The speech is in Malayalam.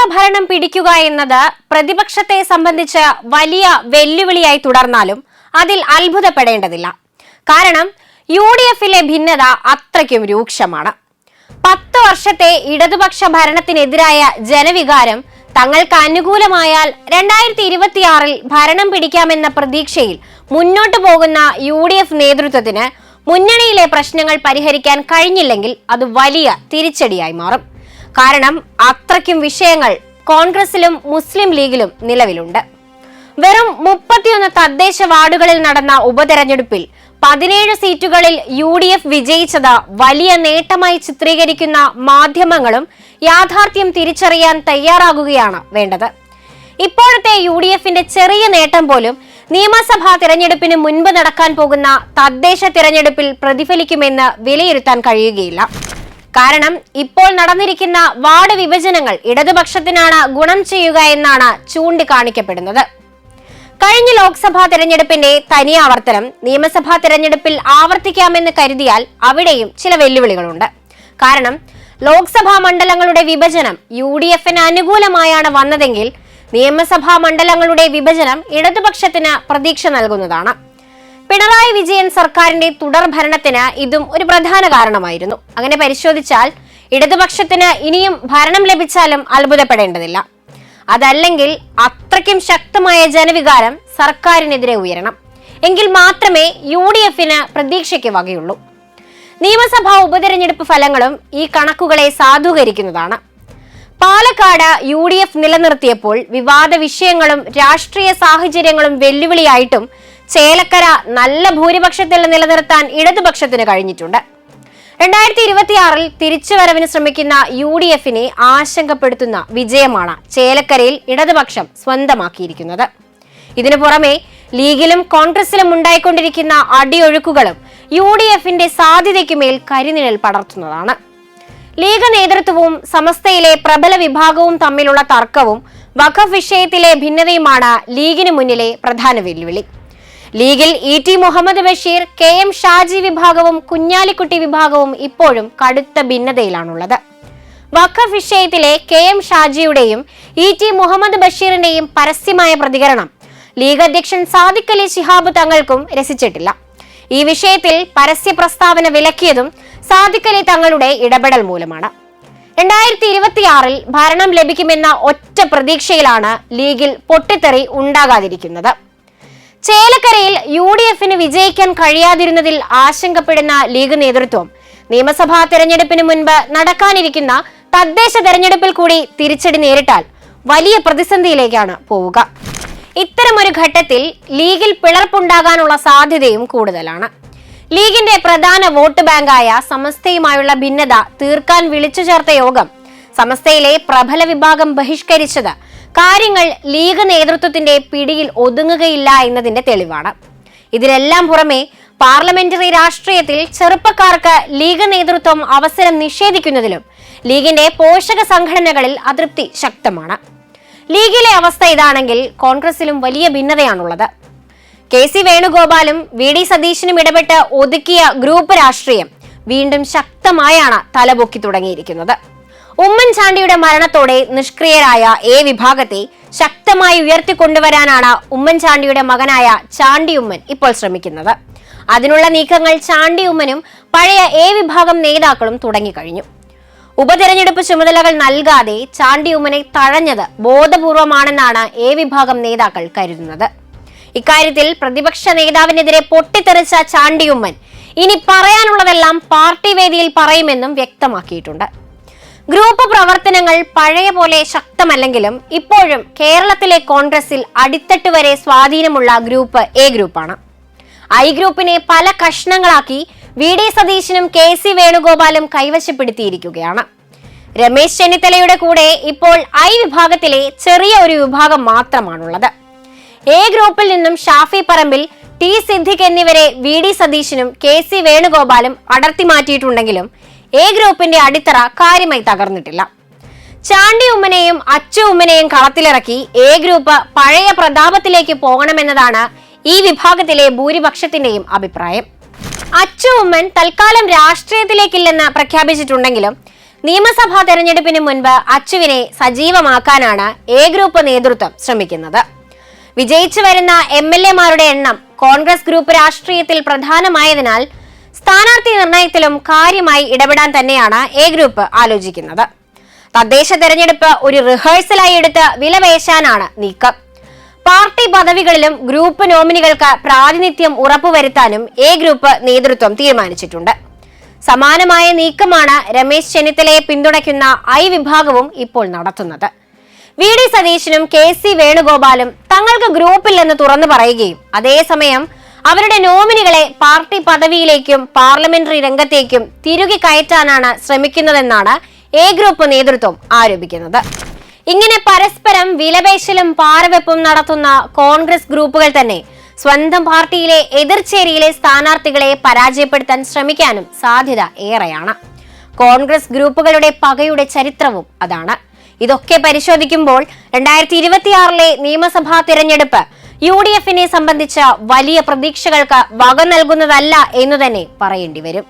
കേരള ഭരണം പിടിക്കുക എന്നത് പ്രതിപക്ഷത്തെ സംബന്ധിച്ച് വലിയ വെല്ലുവിളിയായി തുടർന്നാലും അതിൽ അത്ഭുതപ്പെടേണ്ടതില്ല. കാരണം യു ഡി എഫിലെ ഭിന്നത അത്രയ്ക്കും രൂക്ഷമാണ്. പത്ത് വർഷത്തെ ഇടതുപക്ഷ ഭരണത്തിനെതിരായ ജനവികാരം തങ്ങൾക്ക് അനുകൂലമായാൽ രണ്ടായിരത്തി ഇരുപത്തിയാറിൽ ഭരണം പിടിക്കാമെന്ന പ്രതീക്ഷയിൽ മുന്നോട്ടു പോകുന്ന യു ഡി എഫ് നേതൃത്വത്തിന് മുന്നണിയിലെ പ്രശ്നങ്ങൾ പരിഹരിക്കാൻ കഴിഞ്ഞില്ലെങ്കിൽ അത് വലിയ തിരിച്ചടിയായി മാറും. കാരണം അത്രയ്ക്കും വിഷയങ്ങൾ കോൺഗ്രസിലും മുസ്ലിം ലീഗിലും നിലവിലുണ്ട്. വെറും മുപ്പത്തിയൊന്ന് തദ്ദേശ വാർഡുകളിൽ നടന്ന ഉപതെരഞ്ഞെടുപ്പിൽ പതിനേഴ് സീറ്റുകളിൽ യു ഡി എഫ് വിജയിച്ചത് വലിയ നേട്ടമായി ചിത്രീകരിക്കുന്ന മാധ്യമങ്ങളും യാഥാർത്ഥ്യം തിരിച്ചറിയാൻ തയ്യാറാകുകയാണ് വേണ്ടത്. ഇപ്പോഴത്തെ യു ഡി എഫിന്റെ ചെറിയ നേട്ടം പോലും നിയമസഭാ തിരഞ്ഞെടുപ്പിന് മുൻപ് നടക്കാൻ പോകുന്ന തദ്ദേശ തിരഞ്ഞെടുപ്പിൽ പ്രതിഫലിക്കുമെന്ന് വിലയിരുത്താൻ കഴിയുകയില്ല. കാരണം ഇപ്പോൾ നടന്നിരിക്കുന്ന വാർഡ് വിഭജനങ്ങൾ ഇടതുപക്ഷത്തിനാണ് ഗുണം ചെയ്യുക എന്നാണ് ചൂണ്ടിക്കാണിക്കപ്പെടുന്നത്. കഴിഞ്ഞ ലോക്സഭാ തെരഞ്ഞെടുപ്പിന്റെ തനി ആവർത്തനം നിയമസഭാ തെരഞ്ഞെടുപ്പിൽ ആവർത്തിക്കാമെന്ന് കരുതിയാൽ അവിടെയും ചില വെല്ലുവിളികളുണ്ട്. കാരണം ലോക്സഭാ മണ്ഡലങ്ങളുടെ വിഭജനം യു ഡി എഫിന് അനുകൂലമായാണ് വന്നതെങ്കിൽ നിയമസഭാ മണ്ഡലങ്ങളുടെ വിഭജനം ഇടതുപക്ഷത്തിന് പ്രതീക്ഷ നൽകുന്നതാണ്. പിണറായി വിജയൻ സർക്കാരിന്റെ തുടർ ഭരണത്തിന് ഇതും ഒരു പ്രധാന കാരണമായിരുന്നു. അങ്ങനെ പരിശോധിച്ചാൽ ഇടതുപക്ഷത്തിന് ഇനിയും ഭരണം ലഭിച്ചാലും അത്ഭുതപ്പെടേണ്ടതില്ല. അതല്ലെങ്കിൽ അത്രയ്ക്കും ശക്തമായ ജനവികാരം സർക്കാരിനെതിരെ ഉയരണം. എങ്കിൽ മാത്രമേ യു ഡി എഫിന് പ്രതീക്ഷയ്ക്ക് വകയുള്ളൂ. നിയമസഭാ ഉപതെരഞ്ഞെടുപ്പ് ഫലങ്ങളും ഈ കണക്കുകളെ സാധൂകരിക്കുന്നതാണ്. പാലക്കാട് യു ഡി എഫ് നിലനിർത്തിയപ്പോൾ വിവാദ വിഷയങ്ങളും രാഷ്ട്രീയ സാഹചര്യങ്ങളും വെല്ലുവിളിയായിട്ടും ചേലക്കര നല്ല ഭൂരിപക്ഷത്തിൽ നിലനിർത്താൻ ഇടതുപക്ഷത്തിന് കഴിഞ്ഞിട്ടുണ്ട്. രണ്ടായിരത്തി ഇരുപത്തിയാറിൽ തിരിച്ചുവരവിന് ശ്രമിക്കുന്ന യു ഡി എഫിനെ ആശങ്കപ്പെടുത്തുന്ന വിജയമാണ് ചേലക്കരയിൽ ഇടതുപക്ഷം സ്വന്തമാക്കിയിരിക്കുന്നത്. ഇതിനു പുറമെ ലീഗിലും കോൺഗ്രസിലും ഉണ്ടായിക്കൊണ്ടിരിക്കുന്ന അടിയൊഴുക്കുകളും യു ഡി എഫിന്റെ സാധ്യതയ്ക്ക് മേൽ കരിനിഴൽ പടർത്തുന്നതാണ്. ലീഗ് നേതൃത്വവും സമസ്തയിലെ പ്രബല വിഭാഗവും തമ്മിലുള്ള തർക്കവും വഖഫ് വിഷയത്തിലെ ഭിന്നതയുമാണ് ലീഗിന് മുന്നിലെ പ്രധാന വെല്ലുവിളി. ലീഗിൽ E T Muhammad Basheer K M Shaji വിഭാഗവും കുഞ്ഞാലിക്കുട്ടി വിഭാഗവും ഇപ്പോഴും കടുത്ത ഭിന്നതയിലാണുള്ളത്. വഖഫ് വിഷയത്തിലെ കെ എം ഷാജിയുടെയും ഇ ടി മുഹമ്മദ് ബഷീറിന്റെയും പരസ്യമായ പ്രതികരണം ലീഗ് അധ്യക്ഷൻ സാദിഖ് അലി ശിഹാബ് തങ്ങൾക്കും രസിച്ചിട്ടില്ല. ഈ വിഷയത്തിൽ പരസ്യ പ്രസ്താവന വിലക്കിയതും സാദിഖ് അലി തങ്ങളുടെ ഇടപെടൽ മൂലമാണ്. രണ്ടായിരത്തി ഇരുപത്തിയാറിൽ ഭരണം ലഭിക്കുമെന്ന ഒറ്റ പ്രതീക്ഷയിലാണ് ലീഗിൽ പൊട്ടിത്തെറി ഉണ്ടാകാതിരിക്കുന്നത്. ചേലക്കരയിൽ യു ഡി എഫിന് വിജയിക്കാൻ കഴിയാതിരുന്നതിൽ ആശങ്കപ്പെടുന്ന ലീഗ് നേതൃത്വം. നിയമസഭാ തെരഞ്ഞെടുപ്പിന് മുൻപ് നടക്കാനിരിക്കുന്ന തദ്ദേശ തെരഞ്ഞെടുപ്പിൽ കൂടി തിരിച്ചടി നേരിട്ടാൽ വലിയ പ്രതിസന്ധിയിലേക്കാണ് പോവുക. ഇത്തരമൊരു ഘട്ടത്തിൽ ലീഗിൽ പിളർപ്പുണ്ടാകാനുള്ള സാധ്യതയും കൂടുതലാണ്. ലീഗിന്റെ പ്രധാന വോട്ട് ബാങ്കായ സമസ്തയുമായുള്ള ഭിന്നത തീർക്കാൻ വിളിച്ചു ചേർത്ത യോഗം സമസ്തയിലെ പ്രബല വിഭാഗം ബഹിഷ്കരിച്ചത് കാര്യങ്ങൾ ലീഗ് നേതൃത്വത്തിന്റെ പിടിയിൽ ഒതുങ്ങുകയില്ല എന്നതിന്റെ തെളിവാണ്. ഇതിനെല്ലാം പുറമെ പാർലമെന്ററി രാഷ്ട്രീയത്തിൽ ചെറുപ്പക്കാർക്ക് ലീഗ് നേതൃത്വം അവസരം നിഷേധിക്കുന്നതിലും ലീഗിന്റെ പോഷക സംഘടനകളിൽ അതൃപ്തി ശക്തമാണ്. ലീഗിലെ അവസ്ഥ ഇതാണെങ്കിൽ കോൺഗ്രസിലും വലിയ ഭിന്നതയാണുള്ളത്. കെ സി വേണുഗോപാലും വി ഡി സതീശനും ഇടപെട്ട് ഒതുക്കിയ ഗ്രൂപ്പ് രാഷ്ട്രീയം വീണ്ടും ശക്തമായാണ് തലപൊക്കി തുടങ്ങിയിരിക്കുന്നത്. ഉമ്മൻചാണ്ടിയുടെ മരണത്തോടെ നിഷ്ക്രിയരായ എ വിഭാഗത്തെ ശക്തമായി ഉയർത്തിക്കൊണ്ടുവരാനാണ് ഉമ്മൻചാണ്ടിയുടെ മകനായ ചാണ്ടി ഉമ്മൻ ഇപ്പോൾ ശ്രമിക്കുന്നത്. അതിനുള്ള നീക്കങ്ങൾ ചാണ്ടി ഉമ്മനും പഴയ എ വിഭാഗം നേതാക്കളും തുടങ്ങിക്കഴിഞ്ഞു. ഉപതെരഞ്ഞെടുപ്പ് ചുമതലകൾ നൽകാതെ ചാണ്ടി ഉമ്മനെ തഴഞ്ഞത് ബോധപൂർവമാണെന്നാണ് എ വിഭാഗം നേതാക്കൾ കരുതുന്നത്. ഇക്കാര്യത്തിൽ പ്രതിപക്ഷ നേതാവിനെതിരെ പൊട്ടിത്തെറിച്ച ചാണ്ടിയുമ്മൻ ഇനി പറയാനുള്ളതെല്ലാം പാർട്ടി വേദിയിൽ പറയുമെന്നും വ്യക്തമാക്കിയിട്ടുണ്ട്. ഗ്രൂപ്പ് പ്രവർത്തനങ്ങൾ പഴയ പോലെ ശക്തമല്ലെങ്കിലും ഇപ്പോഴും കേരളത്തിലെ കോൺഗ്രസിൽ അടിത്തട്ട് വരെ സ്വാധീനമുള്ള ഗ്രൂപ്പ് എ ഗ്രൂപ്പാണ്. ഐ ഗ്രൂപ്പിനെ പല കഷ്ണങ്ങളാക്കി വി ഡി സതീശനും കെ സി വേണുഗോപാലും കൈവശപ്പെടുത്തിയിരിക്കുകയാണ്. രമേശ് ചെന്നിത്തലയുടെ കൂടെ ഇപ്പോൾ ഐ വിഭാഗത്തിലെ ചെറിയ ഒരു വിഭാഗം മാത്രമാണുള്ളത്. എ ഗ്രൂപ്പിൽ നിന്നും ഷാഫി പറമ്പിൽ ടി സിദ്ദിഖ് എന്നിവരെ വി ഡി സതീശനും കെ സി വേണുഗോപാലും അടർത്തി മാറ്റിയിട്ടുണ്ടെങ്കിലും എ ഗ്രൂപ്പിന്റെ അടിത്തറ കാര്യമായി തകർന്നിട്ടില്ല. ചാണ്ടി ഉമ്മനെയും അച്ചു ഉമ്മനെയും കളത്തിലിറക്കി എ ഗ്രൂപ്പ് പഴയ പ്രതാപത്തിലേക്ക് പോകണമെന്നതാണ് ഈ വിഭാഗത്തിലെ ഭൂരിപക്ഷത്തിന്റെയും അഭിപ്രായം. അച്ചു ഉമ്മൻ തൽക്കാലം രാഷ്ട്രീയത്തിലേക്കില്ലെന്ന് പ്രഖ്യാപിച്ചിട്ടുണ്ടെങ്കിലും നിയമസഭാ തെരഞ്ഞെടുപ്പിന് മുൻപ് അച്ചുവിനെ സജീവമാക്കാനാണ് എ ഗ്രൂപ്പ് നേതൃത്വം ശ്രമിക്കുന്നത്. വിജയിച്ചു വരുന്ന എം എൽ എമാരുടെ എണ്ണം കോൺഗ്രസ് ഗ്രൂപ്പ് രാഷ്ട്രീയത്തിൽ പ്രധാനമായതിനാൽ സ്ഥാനാർത്ഥി നിർണയത്തിലും കാര്യമായി ഇടപെടാൻ തന്നെയാണ് എ ഗ്രൂപ്പ് ആലോചിക്കുന്നത്. തദ്ദേശ തെരഞ്ഞെടുപ്പ് ഒരു റിഹേഴ്സലായി എടുത്ത് വിലപേശാനാണ് നീക്കം. പാർട്ടി പദവികളിലും ഗ്രൂപ്പ് നോമിനികൾക്ക് പ്രാതിനിധ്യം ഉറപ്പുവരുത്താനും എ ഗ്രൂപ്പ് നേതൃത്വം തീരുമാനിച്ചിട്ടുണ്ട്. സമാനമായ നീക്കമാണ് രമേശ് ചെന്നിത്തലയെ പിന്തുണയ്ക്കുന്ന ഐ വിഭാഗവും ഇപ്പോൾ നടത്തുന്നത്. വി ഡി സതീശനും കെ സി വേണുഗോപാലും തങ്ങൾക്ക് ഗ്രൂപ്പില്ലെന്ന് തുറന്നു പറയുകയും അതേസമയം അവരുടെ നോമിനികളെ പാർട്ടി പദവിയിലേക്കും പാർലമെന്ററി രംഗത്തേക്കും തിരുകി കയറ്റാനാണ് ശ്രമിക്കുന്നതെന്നാണ് എ ഗ്രൂപ്പ് നേതൃത്വം ആരോപിക്കുന്നത്. ഇങ്ങനെ പരസ്പരം വിലപേശലും പാറവെപ്പും നടത്തുന്ന കോൺഗ്രസ് ഗ്രൂപ്പുകൾ തന്നെ സ്വന്തം പാർട്ടിയിലെ എതിർചേരിയിലെ സ്ഥാനാർത്ഥികളെ പരാജയപ്പെടുത്താൻ ശ്രമിക്കാനും സാധ്യത ഏറെയാണ്. കോൺഗ്രസ് ഗ്രൂപ്പുകളുടെ പകയുടെ ചരിത്രവും അതാണ്. ഇതൊക്കെ പരിശോധിക്കുമ്പോൾ രണ്ടായിരത്തി ഇരുപത്തിയാറിലെ നിയമസഭാ തിരഞ്ഞെടുപ്പ് യു ഡി എഫിനെ സംബന്ധിച്ച വലിയ പ്രതീക്ഷകൾക്ക് വക നൽകുന്നതല്ല എന്ന് തന്നെ പറയേണ്ടി വരും.